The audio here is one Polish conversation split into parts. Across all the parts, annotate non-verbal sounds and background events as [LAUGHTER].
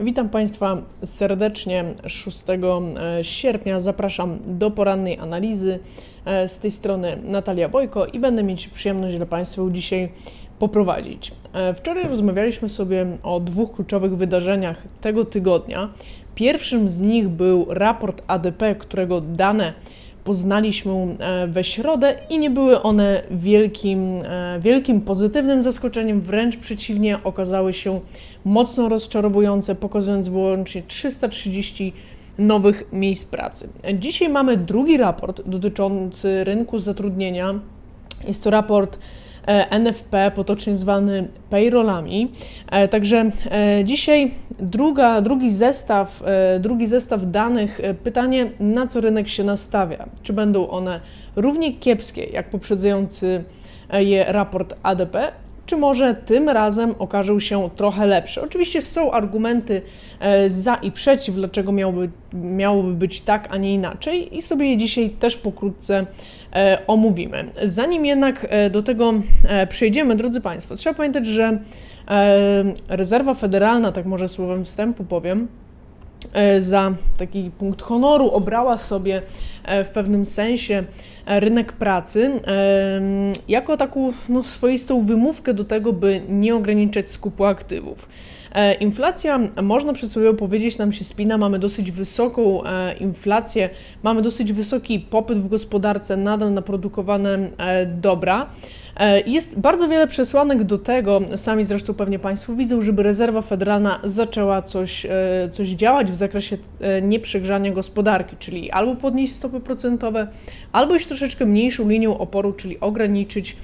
Witam Państwa serdecznie 6 sierpnia. Zapraszam do porannej analizy. E, Z tej strony Natalia Bojko i będę mieć przyjemność dla Państwa dzisiaj poprowadzić. E, Wczoraj rozmawialiśmy sobie o dwóch kluczowych wydarzeniach tego tygodnia. Pierwszym z nich był raport ADP, którego dane poznaliśmy e, we środę i nie były one wielkim, e, wielkim pozytywnym zaskoczeniem, wręcz przeciwnie, okazały się mocno rozczarowujące, pokazując wyłącznie 330 nowych miejsc pracy. Dzisiaj mamy drugi raport dotyczący rynku zatrudnienia. Jest to raport NFP, potocznie zwany payrollami. E, Także e, dzisiaj druga, drugi, zestaw, e, drugi zestaw danych. E, Pytanie, na co rynek się nastawia? Czy będą one równie kiepskie jak poprzedzający e, je raport ADP? Czy może tym razem okażą się trochę lepsze? Oczywiście są argumenty e, za i przeciw, dlaczego miałoby, miałoby być tak, a nie inaczej, i sobie je dzisiaj też pokrótce e, omówimy. Zanim jednak e, do tego przejdziemy, drodzy Państwo, trzeba pamiętać, że rezerwa federalna, tak może słowem wstępu powiem, za taki punkt honoru obrała sobie e, w pewnym sensie e, rynek pracy jako taką no, swoistą wymówkę do tego, by nie ograniczać skupu aktywów. E, Inflacja, można przysłowiowo powiedzieć, nam się spina. Mamy dosyć wysoką e, inflację, mamy dosyć wysoki popyt w gospodarce nadal na produkowane e, dobra. Jest bardzo wiele przesłanek do tego, sami zresztą pewnie Państwo widzą, żeby rezerwa federalna zaczęła coś, coś działać w zakresie nieprzegrzania gospodarki, czyli albo podnieść stopy procentowe, albo iść troszeczkę mniejszą linią oporu, czyli ograniczyć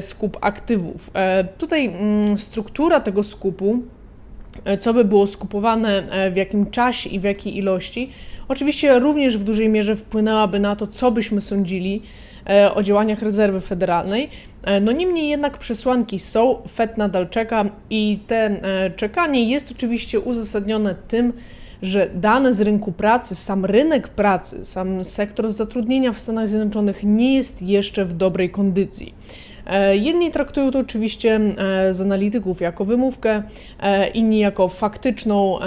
skup aktywów. Tutaj mm, struktura tego skupu co by było skupowane e, w jakim czasie i w jakiej ilości, oczywiście również w dużej mierze wpłynęłaby na to, co byśmy sądzili e, o działaniach rezerwy federalnej. E, No niemniej jednak przesłanki są, Fed nadal czeka i te e, czekanie jest oczywiście uzasadnione tym, że dane z rynku pracy, sam rynek pracy, sam sektor zatrudnienia w Stanach Zjednoczonych nie jest jeszcze w dobrej kondycji. E, Jedni traktują to oczywiście e, z analityków jako wymówkę, e, inni jako faktyczną,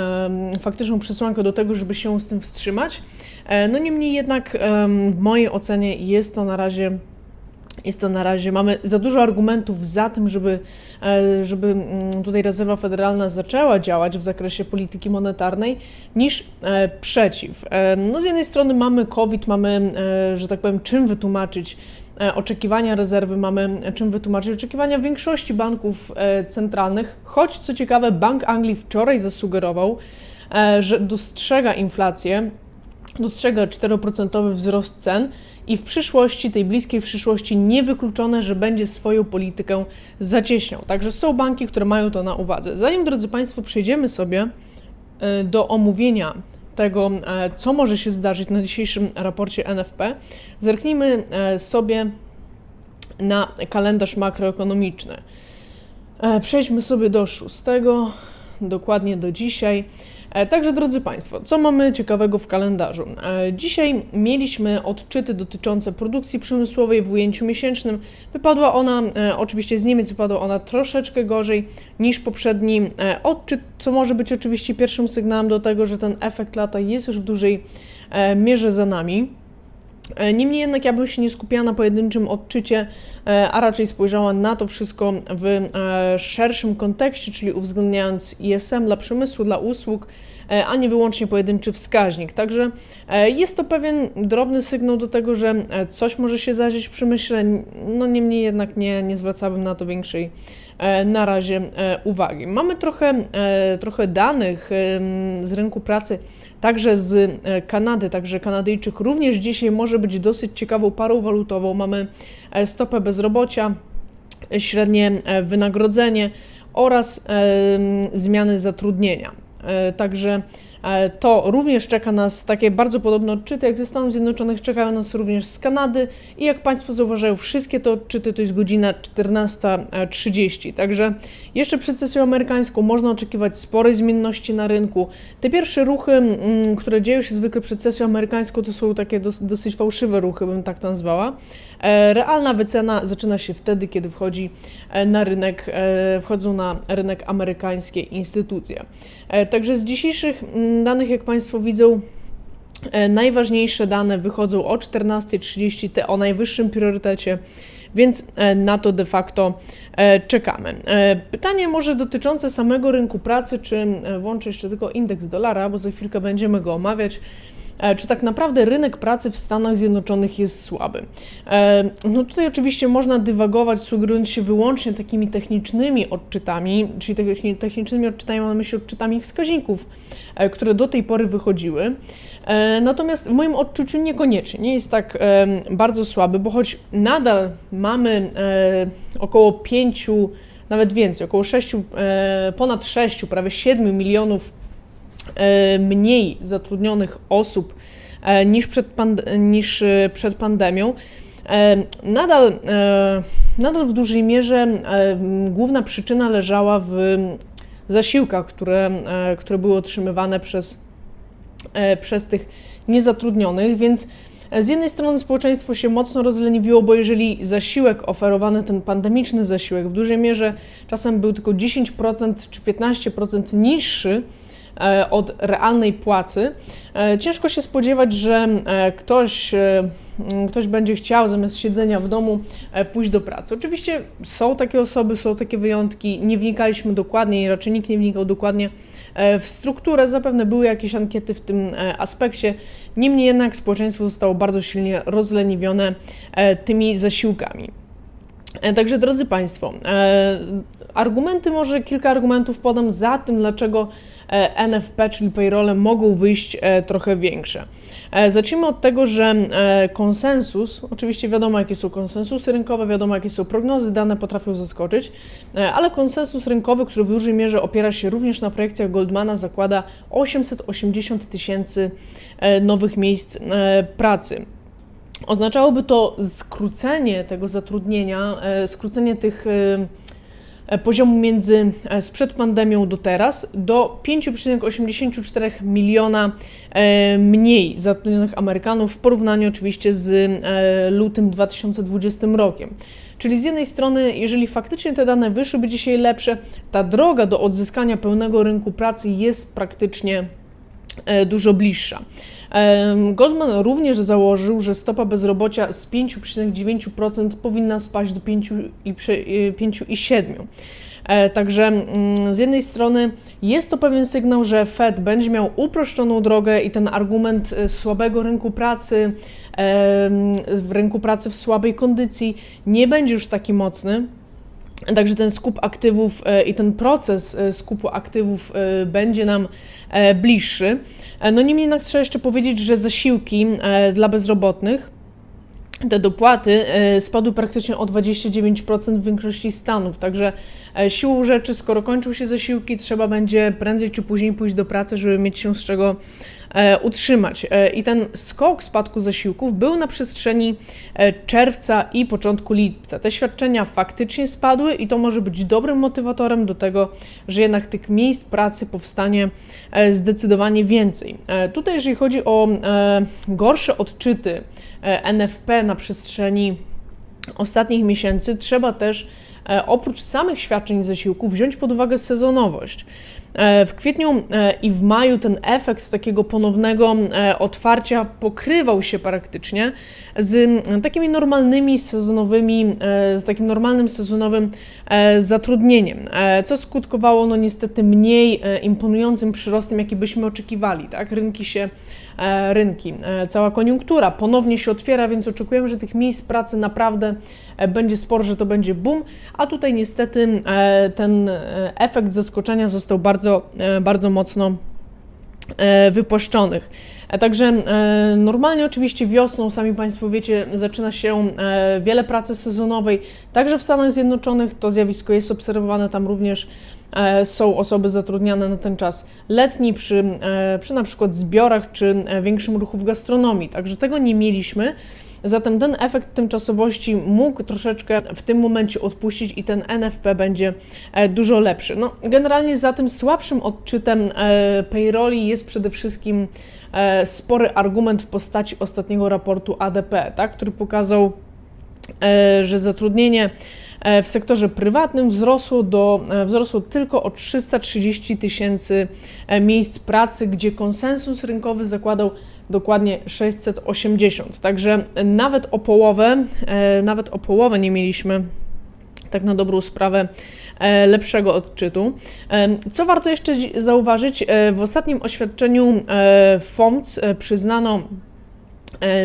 faktyczną przesłankę do tego, żeby się z tym wstrzymać. No niemniej jednak w mojej ocenie jest to na razie jest to na razie, mamy za dużo argumentów za tym, żeby, żeby mm, tutaj rezerwa federalna zaczęła działać w zakresie polityki monetarnej, niż przeciw. No z jednej strony mamy COVID, mamy, że tak powiem, czym wytłumaczyć oczekiwania rezerwy, mamy czym wytłumaczyć oczekiwania większości banków e, centralnych, choć co ciekawe, Bank Anglii wczoraj zasugerował, e, że dostrzega inflację, dostrzega 4% wzrost cen i w przyszłości, tej bliskiej przyszłości, niewykluczone, że będzie swoją politykę zacieśniał. Także są banki, które mają to na uwadze. Zanim, drodzy Państwo, przejdziemy sobie e, do omówienia tego, e, co może się zdarzyć na dzisiejszym raporcie NFP, zerknijmy e, sobie na kalendarz makroekonomiczny. E, Przejdźmy sobie do szóstego, dokładnie do dzisiaj. E, Także, drodzy Państwo, co mamy ciekawego w kalendarzu? E, Dzisiaj mieliśmy odczyty dotyczące produkcji przemysłowej w ujęciu miesięcznym. Wypadła ona, e, oczywiście z Niemiec wypadła ona troszeczkę gorzej niż poprzedni odczyt, co może być oczywiście pierwszym sygnałem do tego, że ten efekt lata jest już w dużej mierze za nami. E, Niemniej jednak ja bym się nie skupiała na pojedynczym odczycie, e, a raczej spojrzała na to wszystko w e, szerszym kontekście, czyli uwzględniając ISM dla przemysłu, dla usług, a nie wyłącznie pojedynczy wskaźnik. Także jest to pewien drobny sygnał do tego, że coś może się zadzieć w przemyśle, no niemniej jednak nie, nie zwracałbym na to większej na razie uwagi. Mamy trochę, trochę danych z rynku pracy, także z e, Kanady, także Kanadyjczyk również dzisiaj może być dosyć ciekawą parą walutową. Mamy e, stopę bezrobocia, e, średnie wynagrodzenie oraz zmiany zatrudnienia. Także To również czeka nas takie bardzo podobne odczyty jak ze Stanów Zjednoczonych, czekają nas również z Kanady i jak Państwo zauważają, wszystkie te odczyty to jest godzina 14.30. Także jeszcze przed sesją amerykańską można oczekiwać sporej zmienności na rynku. Te pierwsze ruchy, mm, które dzieją się zwykle przed sesją amerykańską, to są takie dos- dosyć fałszywe ruchy, bym tak to nazwała. E, Realna wycena zaczyna się wtedy, kiedy wchodzi e, na rynek, e, wchodzą na rynek amerykańskie instytucje. Także z dzisiejszych mm, danych, jak Państwo widzą, e, najważniejsze dane wychodzą o 14.30, te o najwyższym priorytecie, więc e, na to de facto e, czekamy. Pytanie może dotyczące samego rynku pracy, czy włączę jeszcze tylko indeks dolara, bo za chwilkę będziemy go omawiać. E, Czy tak naprawdę rynek pracy w Stanach Zjednoczonych jest słaby? E, No tutaj oczywiście można dywagować, sugerując się wyłącznie takimi technicznymi odczytami, czyli techni- technicznymi odczytami mam na myśli odczytami wskaźników, e, które do tej pory wychodziły. Natomiast w moim odczuciu niekoniecznie, nie jest tak bardzo słaby, bo choć nadal mamy około 5, nawet więcej, około 6, e, ponad 6, prawie 7 milionów mniej zatrudnionych osób e, niż przed, pand- niż e, przed pandemią. E, Nadal, e, nadal w dużej mierze e, główna przyczyna leżała w zasiłkach, które, e, które były otrzymywane przez, e, przez tych niezatrudnionych, więc e, z jednej strony społeczeństwo się mocno rozleniwiło, bo jeżeli zasiłek oferowany, ten pandemiczny zasiłek w dużej mierze czasem był tylko 10% czy 15% niższy, e, od realnej płacy. E, Ciężko się spodziewać, że e, ktoś, e, ktoś będzie chciał zamiast siedzenia w domu e, pójść do pracy. Oczywiście są takie osoby, są takie wyjątki. Nie wnikaliśmy dokładnie i raczej nikt nie wnikał dokładnie e, w strukturę. Zapewne były jakieś ankiety w tym e, aspekcie. Niemniej jednak społeczeństwo zostało bardzo silnie rozleniwione e, tymi zasiłkami. E, Także drodzy Państwo, e, argumenty, może kilka argumentów podam za tym, dlaczego e, NFP, czyli payrole, mogą wyjść trochę większe. Zacznijmy od tego, że konsensus, oczywiście wiadomo jakie są konsensusy rynkowe, wiadomo jakie są prognozy, dane potrafią zaskoczyć, ale konsensus rynkowy, który w dużej mierze opiera się również na projekcjach Goldmana, zakłada 880 tysięcy nowych miejsc pracy. Oznaczałoby to skrócenie tego zatrudnienia, e, skrócenie tych e, e, poziomu między sprzed pandemią do teraz do 5,84 miliona mniej zatrudnionych Amerykanów w porównaniu oczywiście z lutym 2020 rokiem. Czyli z jednej strony, jeżeli faktycznie te dane wyszłyby dzisiaj lepsze, ta droga do odzyskania pełnego rynku pracy jest praktycznie dużo bliższa. Goldman również założył, że stopa bezrobocia z 5,9% powinna spaść do 5,7%. E, Także mm, z jednej strony jest to pewien sygnał, że Fed będzie miał uproszczoną drogę i ten argument e, słabego rynku pracy, w rynku pracy w słabej kondycji nie będzie już taki mocny. Także ten skup aktywów e, i ten proces e, skupu aktywów e, będzie nam bliższy. No niemniej jednak trzeba jeszcze powiedzieć, że zasiłki dla bezrobotnych, te dopłaty spadły praktycznie o 29% w większości stanów. Także siłą rzeczy, skoro kończą się zasiłki, trzeba będzie prędzej czy później pójść do pracy, żeby mieć się z czego utrzymać. E, I ten skok spadku zasiłków był na przestrzeni e, czerwca i początku lipca. Te świadczenia faktycznie spadły i to może być dobrym motywatorem do tego, że jednak tych miejsc pracy powstanie e, zdecydowanie więcej. E, Tutaj, jeżeli chodzi o e, gorsze odczyty e, NFP na przestrzeni ostatnich miesięcy, trzeba też e, oprócz samych świadczeń zasiłku wziąć pod uwagę sezonowość. E, W kwietniu e, i w maju ten efekt takiego ponownego e, otwarcia pokrywał się praktycznie z takimi normalnymi sezonowymi, z takim normalnym sezonowym zatrudnieniem, co skutkowało no niestety mniej imponującym przyrostem, jaki byśmy oczekiwali. Tak? Rynki się rynki, e, cała koniunktura ponownie się otwiera, więc oczekujemy, że tych miejsc pracy naprawdę e, będzie sporo, że to będzie boom, a tutaj niestety e, ten e, efekt zaskoczenia został bardzo, e, bardzo mocno e, wypłaszczonych. E, Także e, normalnie oczywiście wiosną, sami Państwo wiecie, zaczyna się e, wiele pracy sezonowej. Także w Stanach Zjednoczonych to zjawisko jest obserwowane tam również e, są osoby zatrudniane na ten czas letni przy, e, przy na przykład zbiorach czy e, większym ruchu w gastronomii. Także tego nie mieliśmy. Zatem ten efekt tymczasowości mógł troszeczkę w tym momencie odpuścić i ten NFP będzie e, dużo lepszy. No, generalnie za tym słabszym odczytem e, payrolli jest przede wszystkim e, spory argument w postaci ostatniego raportu ADP, tak, który pokazał, e, że zatrudnienie e, w sektorze prywatnym wzrosło, do, e, wzrosło tylko o 330 tysięcy e, miejsc pracy, gdzie konsensus rynkowy zakładał dokładnie 680. Także nawet o połowę, e, nawet o połowę nie mieliśmy tak na dobrą sprawę e, lepszego odczytu. E, Co warto jeszcze zauważyć, e, w ostatnim oświadczeniu e, FOMC e, przyznano e,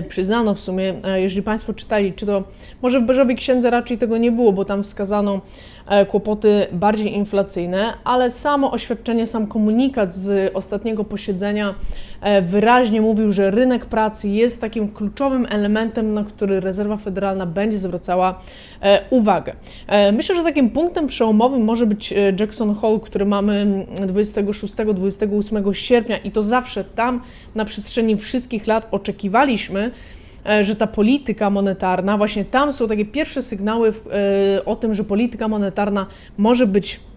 przyznano w sumie, e, jeżeli Państwo czytali, czy to może w Beżowej Księdze raczej tego nie było, bo tam wskazano e, kłopoty bardziej inflacyjne, ale samo oświadczenie, sam komunikat z ostatniego posiedzenia e, wyraźnie mówił, że rynek pracy jest takim kluczowym elementem, na który rezerwa federalna będzie zwracała e, uwagę. E, Myślę, że takim punktem przełomowym może być e, Jackson Hole, który mamy 26-28 sierpnia i to zawsze tam na przestrzeni wszystkich lat oczekiwaliśmy, e, że ta polityka monetarna, właśnie tam są takie pierwsze sygnały e, o tym, że polityka monetarna może być e,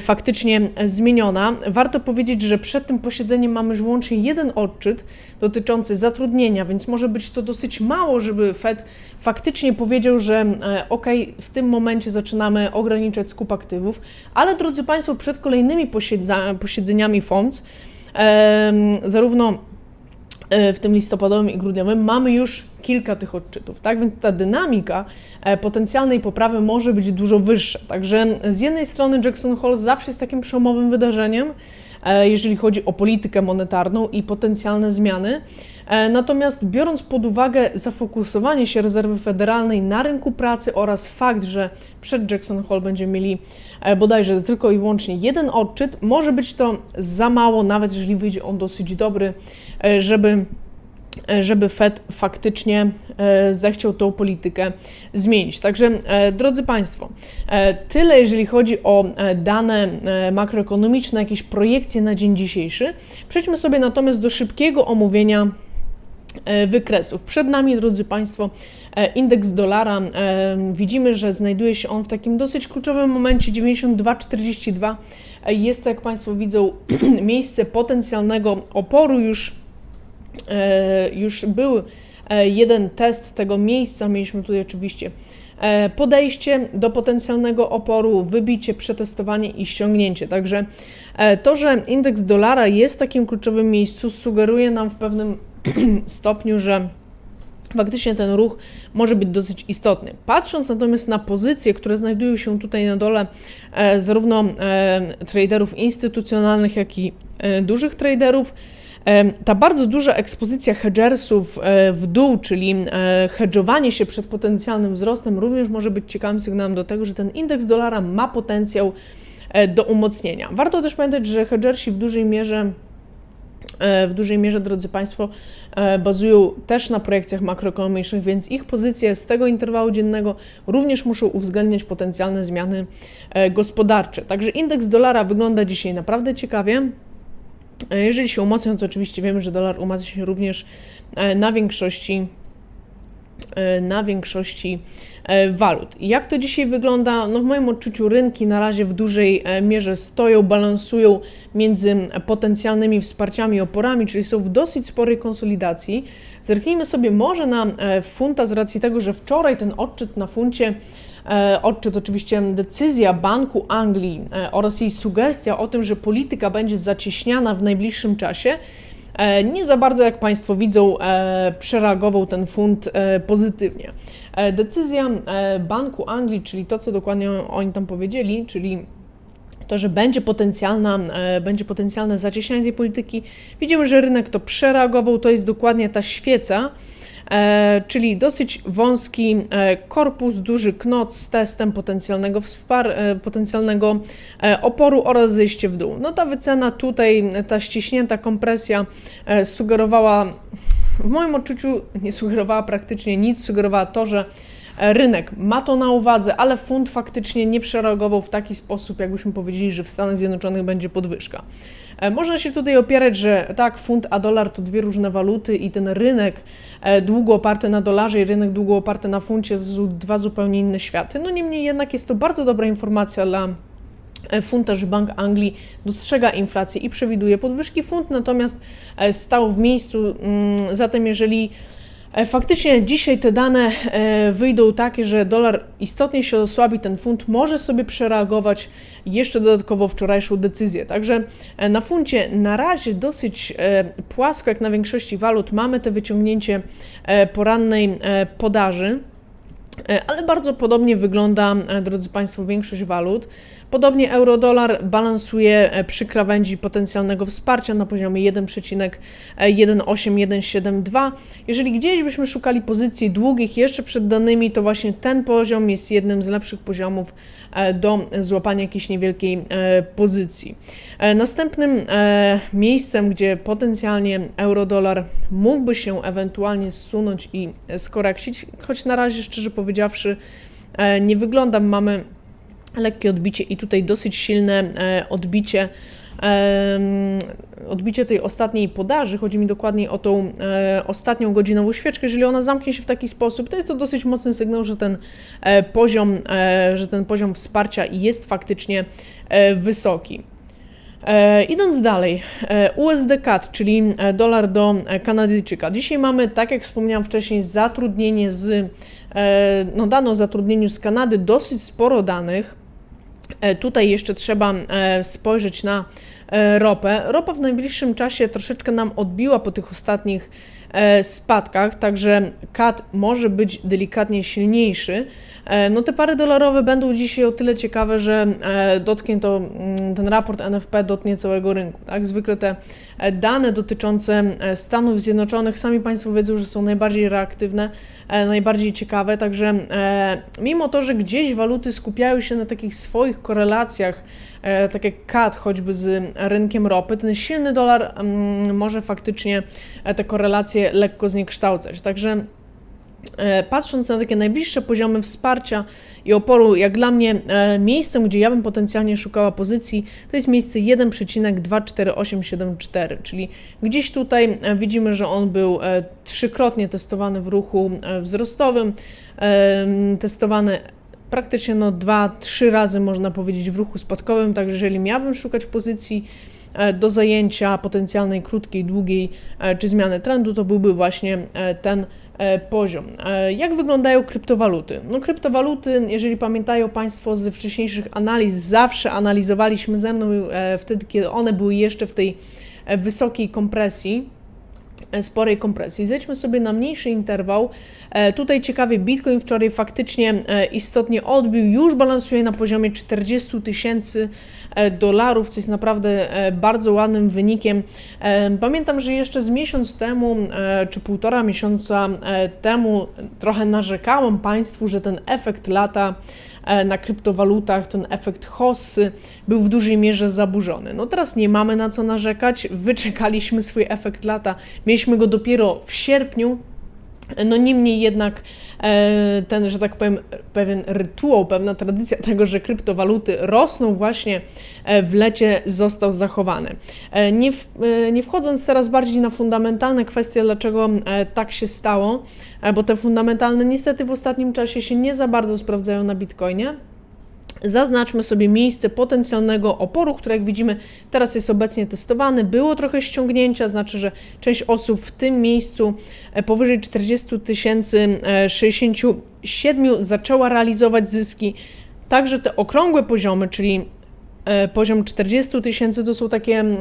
faktycznie zmieniona. Warto powiedzieć, że przed tym posiedzeniem mamy już wyłącznie jeden odczyt dotyczący zatrudnienia, więc może być to dosyć mało, żeby Fed faktycznie powiedział, że e, ok, w tym momencie zaczynamy ograniczać skup aktywów, ale drodzy Państwo, przed kolejnymi posiedzeniami FOMC, zarówno e, w tym listopadowym i grudniowym mamy już kilka tych odczytów, tak? Więc ta dynamika e, potencjalnej poprawy może być dużo wyższa. Także z jednej strony Jackson Hole zawsze jest takim przełomowym wydarzeniem, e, jeżeli chodzi o politykę monetarną i potencjalne zmiany. E, Natomiast biorąc pod uwagę zafokusowanie się rezerwy federalnej na rynku pracy oraz fakt, że przed Jackson Hole będziemy mieli e, bodajże tylko i wyłącznie jeden odczyt, może być to za mało, nawet jeżeli wyjdzie on dosyć dobry, e, żeby e, żeby Fed faktycznie e, zechciał tą politykę zmienić. Także, e, drodzy Państwo, e, tyle jeżeli chodzi o e, dane e, makroekonomiczne, jakieś projekcje na dzień dzisiejszy. Przejdźmy sobie natomiast do szybkiego omówienia e, wykresów. Przed nami, drodzy Państwo, e, indeks dolara. E, Widzimy, że znajduje się on w takim dosyć kluczowym momencie 92,42. E, Jest to, jak Państwo widzą, [CLEARS THROAT] miejsce potencjalnego oporu już e, już był e, jeden test tego miejsca. Mieliśmy tutaj oczywiście e, podejście do potencjalnego oporu, wybicie, przetestowanie i ściągnięcie. Także e, to, że indeks dolara jest w takim kluczowym miejscu, sugeruje nam w pewnym [CLEARS THROAT] stopniu, że faktycznie ten ruch może być dosyć istotny. Patrząc natomiast na pozycje, które znajdują się tutaj na dole, e, zarówno e, traderów instytucjonalnych, jak i e, dużych traderów, e, ta bardzo duża ekspozycja hedgersów e, w dół, czyli e, hedżowanie się przed potencjalnym wzrostem, również może być ciekawym sygnałem do tego, że ten indeks dolara ma potencjał e, do umocnienia. Warto też pamiętać, że hedgersi w dużej mierze w dużej mierze, drodzy Państwo, bazują też na projekcjach makroekonomicznych, więc ich pozycje z tego interwału dziennego również muszą uwzględniać potencjalne zmiany gospodarcze. Także indeks dolara wygląda dzisiaj naprawdę ciekawie. E, Jeżeli się umocnią, to oczywiście wiemy, że dolar umacnia się również e, na większości e, na większości walut. Jak to dzisiaj wygląda? No w moim odczuciu rynki na razie w dużej mierze stoją, balansują między potencjalnymi wsparciami i oporami, czyli są w dosyć sporej konsolidacji. Zerknijmy sobie może na funta z racji tego, że wczoraj ten odczyt na funcie odczyt, oczywiście decyzja Banku Anglii e, oraz jej sugestia o tym, że polityka będzie zacieśniana w najbliższym czasie, e, nie za bardzo, jak Państwo widzą, e, przereagował ten fund e, pozytywnie. E, Decyzja e, Banku Anglii, czyli to, co dokładnie oni tam powiedzieli, czyli to, że będzie, potencjalna, e, będzie potencjalne zacieśnianie tej polityki. Widzimy, że rynek to przereagował, to jest dokładnie ta świeca, e, czyli dosyć wąski e, korpus, duży knot z testem potencjalnego, wspar, potencjalnego oporu oraz zejście w dół. No ta wycena tutaj, ta ściśnięta kompresja sugerowała, w moim odczuciu nie sugerowała praktycznie nic, sugerowała to, że rynek ma to na uwadze, ale funt faktycznie nie przereagował w taki sposób, jakbyśmy powiedzieli, że w Stanach Zjednoczonych będzie podwyżka. E, Można się tutaj opierać, że tak, funt a dolar to dwie różne waluty i ten rynek e, długo oparty na dolarze i rynek długo oparty na funcie to dwa zupełnie inne światy. No niemniej jednak jest to bardzo dobra informacja dla e, funta, że Bank Anglii dostrzega inflację i przewiduje podwyżki funt, natomiast stał w miejscu. mm, Zatem jeżeli Faktycznie dzisiaj te dane e, wyjdą takie, że dolar istotnie się osłabi, ten funt może sobie przereagować jeszcze dodatkowo wczorajszą decyzję. Także e, na funcie na razie dosyć e, płasko, jak na większości walut, mamy te wyciągnięcie e, porannej e, podaży. E, Ale bardzo podobnie wygląda, e, drodzy Państwo, większość walut. Podobnie euro-dolar balansuje e, przy krawędzi potencjalnego wsparcia na poziomie 1,18172. Jeżeli gdzieś byśmy szukali pozycji długich jeszcze przed danymi, to właśnie ten poziom jest jednym z lepszych poziomów e, do złapania jakiejś niewielkiej e, pozycji. Następnym miejscem, gdzie potencjalnie euro-dolar mógłby się ewentualnie zsunąć i skoreksić, choć na razie szczerze powiedziawszy nie wygląda, mamy lekkie odbicie i tutaj dosyć silne e, odbicie. Odbicie tej ostatniej podaży, chodzi mi dokładnie o tą e, ostatnią godzinową świeczkę. Jeżeli ona zamknie się w taki sposób, to jest to dosyć mocny sygnał, że ten e, poziom, że ten poziom wsparcia jest faktycznie wysoki. E, idąc dalej, e, USD CAD, czyli e, dolar do Kanadyjczyka. Dzisiaj mamy, tak jak wspomniałam wcześniej, zatrudnienie z, no dano zatrudnieniu z Kanady dosyć sporo danych. Tutaj jeszcze trzeba spojrzeć na ropę. Ropa w najbliższym czasie troszeczkę nam odbiła po tych ostatnich spadkach, także CAD może być delikatnie silniejszy. E, No te pary dolarowe będą dzisiaj o tyle ciekawe, że e, dotknie to, mm, ten raport NFP dotknie całego rynku. Tak? Zwykle te e, dane dotyczące e, Stanów Zjednoczonych, sami Państwo wiedzą, że są najbardziej reaktywne, e, najbardziej ciekawe, także e, mimo to, że gdzieś waluty skupiają się na takich swoich korelacjach, e, tak jak CAD choćby z rynkiem ropy, ten silny dolar mm, może faktycznie e, te korelacje lekko zniekształcać. Także E, Patrząc na takie najbliższe poziomy wsparcia i oporu, jak dla mnie e, miejscem, gdzie ja bym potencjalnie szukała pozycji, to jest miejsce 1,24874, czyli gdzieś tutaj e, widzimy, że on był trzykrotnie testowany w ruchu wzrostowym, testowany praktycznie no dwa, trzy razy można powiedzieć w ruchu spadkowym, także jeżeli miałabym szukać pozycji do zajęcia potencjalnej krótkiej, długiej e, czy zmiany trendu, to byłby właśnie e, ten e, poziom. E, Jak wyglądają kryptowaluty? No kryptowaluty, jeżeli pamiętają Państwo ze wcześniejszych analiz, zawsze analizowaliśmy ze mną e, wtedy, kiedy one były jeszcze w tej e, wysokiej kompresji, e, sporej kompresji. Zejdźmy sobie na mniejszy interwał. E, Tutaj ciekawie Bitcoin wczoraj faktycznie e, istotnie odbił, już balansuje na poziomie 40 tysięcy e, dolarów, co jest naprawdę e, bardzo ładnym wynikiem. E, Pamiętam, że jeszcze z miesiąc temu, e, czy półtora miesiąca e, temu trochę narzekałam Państwu, że ten efekt lata e, na kryptowalutach, ten efekt hossy był w dużej mierze zaburzony. No teraz nie mamy na co narzekać, wyczekaliśmy swój efekt lata, mieliśmy go dopiero w sierpniu, no niemniej jednak e, ten, że tak powiem, pewien rytuał, pewna tradycja tego, że kryptowaluty rosną właśnie e, w lecie został zachowany. E, Nie, w, nie wchodząc teraz bardziej na fundamentalne kwestie, dlaczego tak się stało, bo te fundamentalne niestety w ostatnim czasie się nie za bardzo sprawdzają na Bitcoinie. Zaznaczmy sobie miejsce potencjalnego oporu, które jak widzimy teraz jest obecnie testowany. Było trochę ściągnięcia, znaczy, że część osób w tym miejscu e, powyżej 40 tysięcy e, 67 zaczęła realizować zyski. Także te okrągłe poziomy, czyli e, poziom 40 tysięcy to są takie, mm,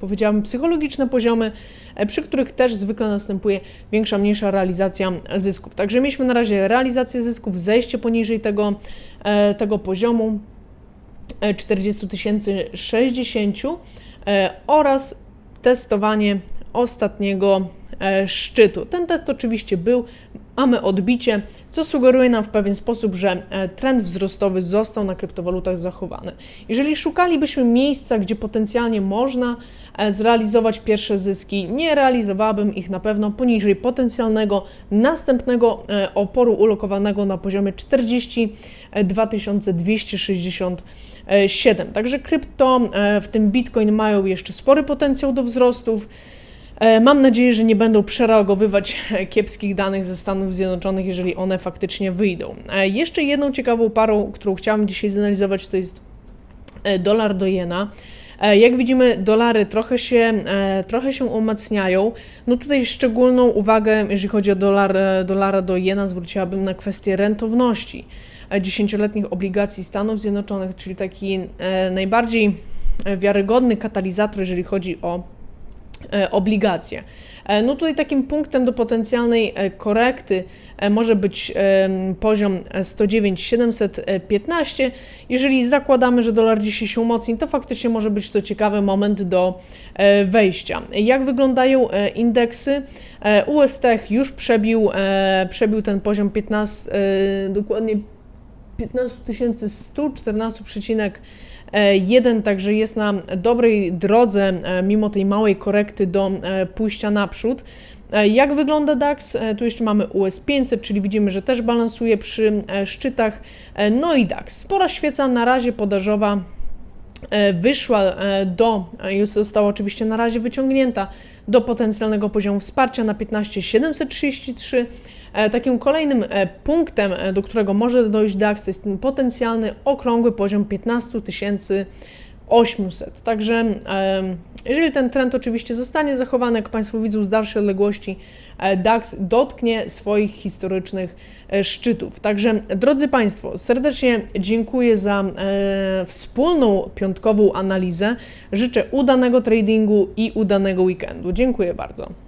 powiedziałabym, psychologiczne poziomy, e, przy których też zwykle następuje większa, mniejsza realizacja zysków. Także mieliśmy na razie realizację zysków, zejście poniżej tego, e, tego poziomu e, 40 tysięcy 60 e, oraz testowanie ostatniego e, szczytu. Ten test oczywiście był, mamy odbicie, co sugeruje nam w pewien sposób, że e, trend wzrostowy został na kryptowalutach zachowany. Jeżeli szukalibyśmy miejsca, gdzie potencjalnie można e, zrealizować pierwsze zyski, nie realizowałabym ich na pewno poniżej potencjalnego następnego e, oporu ulokowanego na poziomie 42 267. Także krypto, e, w tym Bitcoin, mają jeszcze spory potencjał do wzrostów. E, Mam nadzieję, że nie będą przereagowywać [LAUGHS] kiepskich danych ze Stanów Zjednoczonych, jeżeli one faktycznie wyjdą. E, Jeszcze jedną ciekawą parą, którą chciałam dzisiaj zanalizować, to jest e, dolar do jena. Jak widzimy, dolary trochę się, trochę się umacniają. No tutaj szczególną uwagę, jeżeli chodzi o dolar, dolara do jena, zwróciłabym na kwestię rentowności dziesięcioletnich obligacji Stanów Zjednoczonych, czyli taki najbardziej wiarygodny katalizator, jeżeli chodzi o obligacje. E, No tutaj takim punktem do potencjalnej e, korekty e, może być poziom 109 715. Jeżeli zakładamy, że dolar dzisiaj się umocni, to faktycznie może być to ciekawy moment do e, wejścia. Jak wyglądają e, indeksy? E, US Tech już przebił, e, przebił ten poziom 15, e, dokładnie 15 114,1, także jest na dobrej drodze, e, mimo tej małej korekty do e, pójścia naprzód. E, Jak wygląda DAX? E, Tu jeszcze mamy US 500, czyli widzimy, że też balansuje przy e, szczytach. E, No i DAX. Spora świeca na razie podażowa e, wyszła e, do, e, już została oczywiście na razie wyciągnięta do potencjalnego poziomu wsparcia na 15733. E, Takim kolejnym e, punktem, e, do którego może dojść DAX, to jest ten potencjalny okrągły poziom 15 800. Także jeżeli ten trend oczywiście zostanie zachowany, jak Państwo widzą z dalszej odległości, e, DAX dotknie swoich historycznych e, szczytów. Także drodzy Państwo, serdecznie dziękuję za e, wspólną piątkową analizę. Życzę udanego tradingu i udanego weekendu. Dziękuję bardzo.